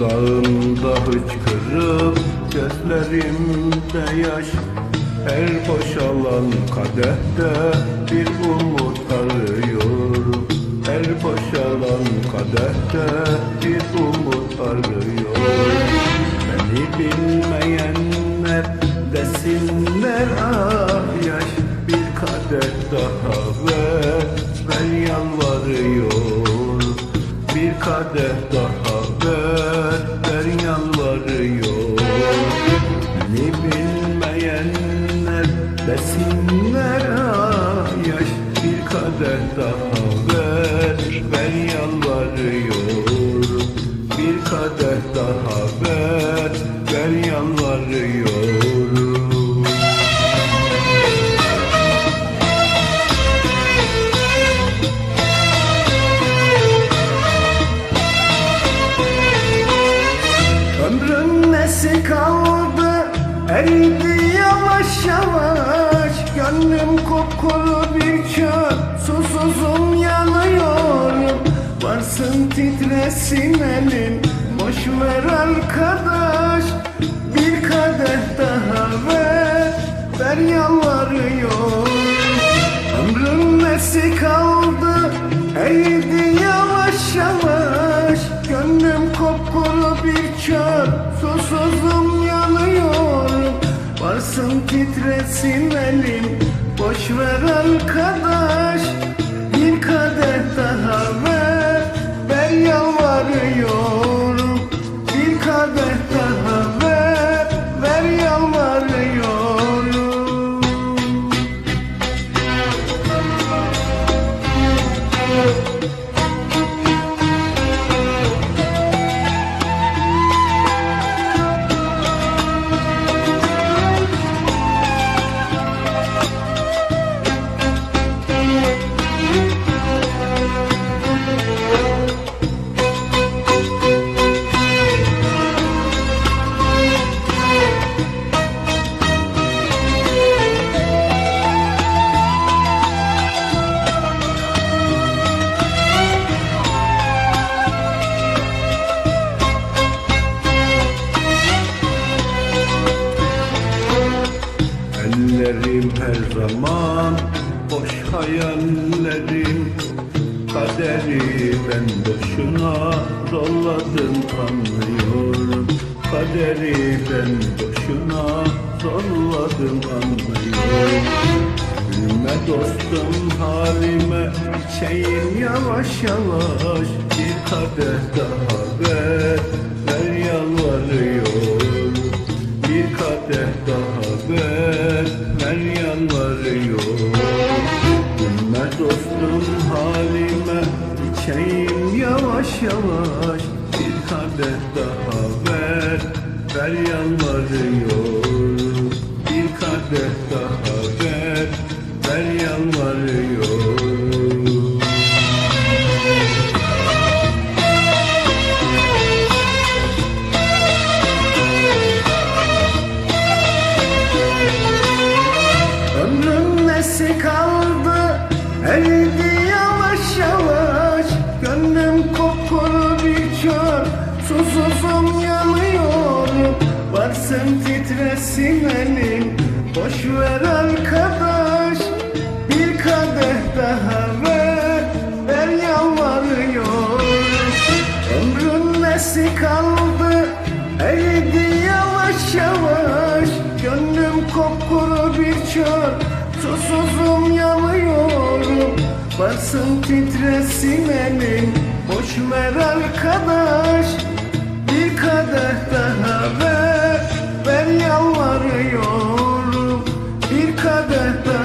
Dudağımda hıçkırık Gözlerimde yaş. Her boşalan kadehte Bir umut arıyorum Her boşalan kadehte Bir umut arıyorum Beni bilmeyenler Desinler ah yaş. Bir kadeh daha ver Ben yalvarıyorum. Bir kadeh daha yaş Bir kadeh daha ver, ver yalvarıyor Bir kadeh daha ver, ver yalvarıyorum Gönlüm kupkuru bir çöl susuzum yanıyorum. Varsın titresin elin boş ver arkadaş. Bir kadeh daha ver ver yalvarıyorum. Ömrün nesi kaldı eridi yavaş yavaş. Gönlüm kopkuru bir çöl Susuzum Varsın titresin elim Boş ver arkadaş Bir kadeh daha ver. Ver yalvarıyorum Zaman boş hayallerim Kaderi. Ben boşuna zorladım anlıyorum. Kaderi. Ben boşuna zorladım anlıyorum. Gülme dostum halime içeyim yavaş yavaş. Bir kadeh daha ver halime, içeyim yavaş yavaş. Bir kadeh daha ver, ver yalvarıyorum Bir kadeh daha Varsın titresin elim boş ver arkadaş. Bir kadeh daha ver. Ver yalvarıyorum Ömrün nesi kaldı? Eridi yavaş yavaş. Gönlüm kopkuru bir çöl. Susuzum yanıyorum Varsın titresin elin Boş ver arkadaş yalvarıyorum. Bir kadeh